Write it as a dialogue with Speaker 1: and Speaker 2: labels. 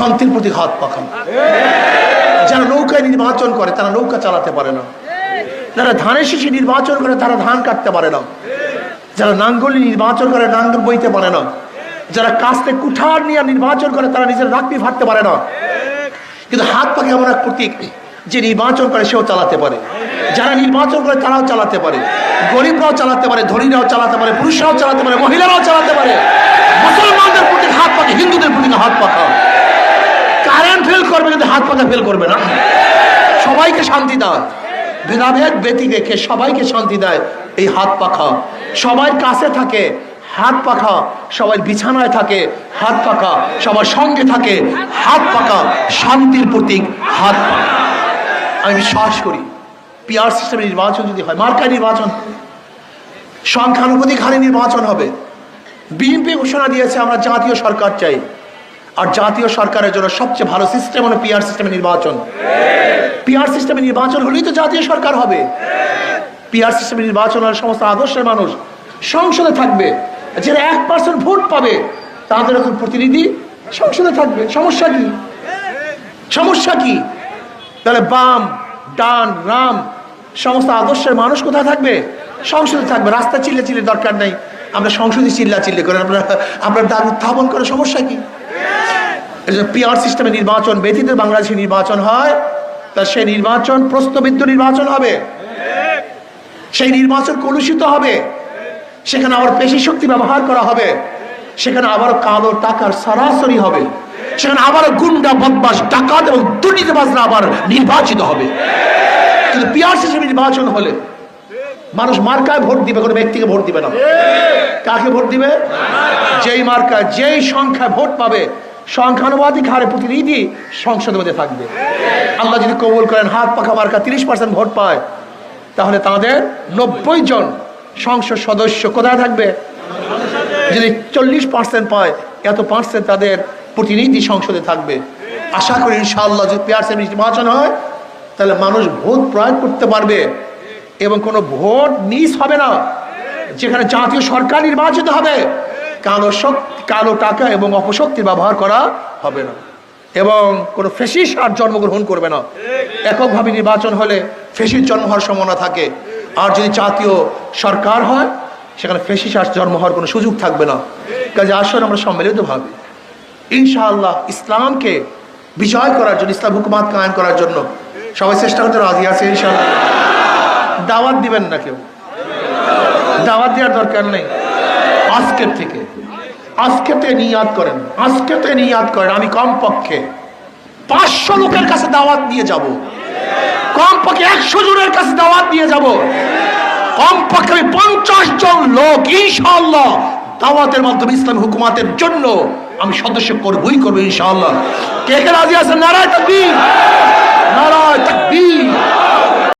Speaker 1: শান্তির প্রতি হাত পাখান যারা নৌকায় নির্বাচন করে, তারা নৌকা চালাতে পারে না। যারা ধানের শিশি নির্বাচন করে, তারা ধান কাটতে পারে না। যারা নাঙ্গলি নির্বাচন করে, নাঙ্গল বইতে পারে না। যারা কাস্তে কুঠার নিয়ে নির্বাচন করে, তারা নিজের রাখবি ফাটতে পারে না। কিন্তু হাত পাখি এমন এক প্রতীক, যে নির্বাচন করে, সেও চালাতে পারে। যারা নির্বাচন করে, তারাও চালাতে পারে। গরিবরাও চালাতে পারে, ধনীরাও চালাতে পারে, পুরুষরাও চালাতে পারে, মহিলারাও চালাতে পারে। মুসলমানদের প্রতি হাত পাখি হিন্দুদের প্রতি হাত পাখা ফেল করবে কিন্তু হাত পাখা ফেল করবে না? সবাইকে শান্তি দেয় ভেদাভেদ ব্যতি রেখে সবাইকে শান্তি দেয় এই হাত পাখা। সবার কাছে থাকে, হাত পাখা। সবাই বিছানায় থাকে, হাত পাখা। সবার সঙ্গে থাকে, হাত পাখা। শান্তির প্রতীক, হাত পাখা। আমি বিশ্বাস করি পিআর সিস্টেমের নির্বাচন যদি হয়, মার্কায় নির্বাচন সংখ্যানুপাতিক হারে নির্বাচন হবে। বিএনপি ঘোষণা দিয়েছে, আমরা জাতীয় সরকার চাই। আর জাতীয় সরকারের জন্য সবচেয়ে ভালো সিস্টেম হলো পিআর সিস্টেমে নির্বাচন। পিআর সিস্টেমে নির্বাচন হলেই তো জাতীয় সরকার হবে। পিআর সিস্টেমে নির্বাচন হলে সমস্ত আদর্শের মানুষ সংসদে থাকবে। যারা এক পার্সেন্ট ভোট পাবে, তাদের এখন প্রতিনিধি সংসদে থাকবে। সমস্যা কি? সমস্যা কি? তাহলে বাম, ডান, রাম, সমস্ত আদর্শের মানুষ কোথায় থাকবে? সংসদে থাকবে। রাস্তা চিল্লে চিল্লে দরকার নেই। আমরা সংসদে চিল্লা চিল্লে করে। আমরা আমরা দাবি উত্থাপন করে সমস্যা কি? পিআর সিস্টেমে নির্বাচন, ব্যতীত বাংলাদেশে নির্বাচন হয়, তা সেই নির্বাচন প্রস্তবিদ্ধ নির্বাচন হবে। সেই নির্বাচন কলুষিত হবে। সেখানে আবার পেশি শক্তি ব্যবহার করা হবে। সেখানে আবার কালো টাকার সরাসরি হবে। সেখানে আবার গুন্ডা বদমাস ডাকাত এবং দুর্নীতিবাজরা আবার নির্বাচিত হবে। কিন্তু পিআর সিস্টেমে নির্বাচন হলে মানুষ মার্কায় ভোট দিবে, কোনো ব্যক্তিকে ভোট দিবে না। কাকে ভোট দিবে? যেই মার্কায়, যেই সংখ্যায় ভোট পাবে সংখ্যানুপাতিক হারে প্রতিনিধি সংসদের মধ্যে থাকবে। আল্লাহ যদি কবুল করেন, হাত পাখা মার্কা তিরিশ পার্সেন্ট ভোট পায়, তাহলে তাদের নব্বই জন সংসদ সদস্য কোথায় থাকবে? যদি চল্লিশ পার্সেন্ট পায়, এত পার্সেন্ট তাদের প্রতিনিধি সংসদে থাকবে। আশা করি ইনশাআল্লাহ যদি পিয়ারসের নির্বাচন হয়, তাহলে মানুষ ভোট প্রয়োগ করতে পারবে এবং কোনো ভোট মিস হবে না। যেখানে জাতীয় সরকার নির্বাচিত হবে কালো শক্তি, কালো টাকা এবং অপশক্তির ব্যবহার করা হবে না। এবং কোনো ফেসিস আর জন্মগ্রহণ করবে না। এককভাবে নির্বাচন হলে ফেসিস জন্ম হওয়ার সম্ভাবনা থাকে। আর যদি জাতীয় সরকার হয়, সেখানে ফেসিস আর জন্ম হওয়ার কোনো সুযোগ থাকবে না। কাজে আসলে আমরা সম্মিলিতভাবে। ইনশাআল্লাহ ইসলামকে বিজয় করার জন্য, ইসলাম হুকুমাত কায়েম করার জন্য সবাই চেষ্টা করতে রাজি আছে ইনশাআল্লাহ। দাওয়াত দিবেন না কেউ। দাওয়াত দেওয়ার দরকার নেই। আজকের থেকে। আজকে থেকে নিয়াদ করেন আজকে থেকে নিয়াদ করেন, আমি কমপক্ষে পাঁচশো লোকের কাছে দাওয়াত দিয়ে যাব। কমপক্ষে একশো জনের কাছে দাওয়াত দিয়ে যাব। কমপক্ষে আমি পঞ্চাশ জন লোক, ইনশাআল্লাহ, দাওয়াতের মাধ্যমে ইসলাম হুকুমাতের জন্য আমি সদস্য করবই করব, ইনশাআল্লাহ। কে কে রাজি আছেন? নারায় তাকবীর। নারায় তাকবীর।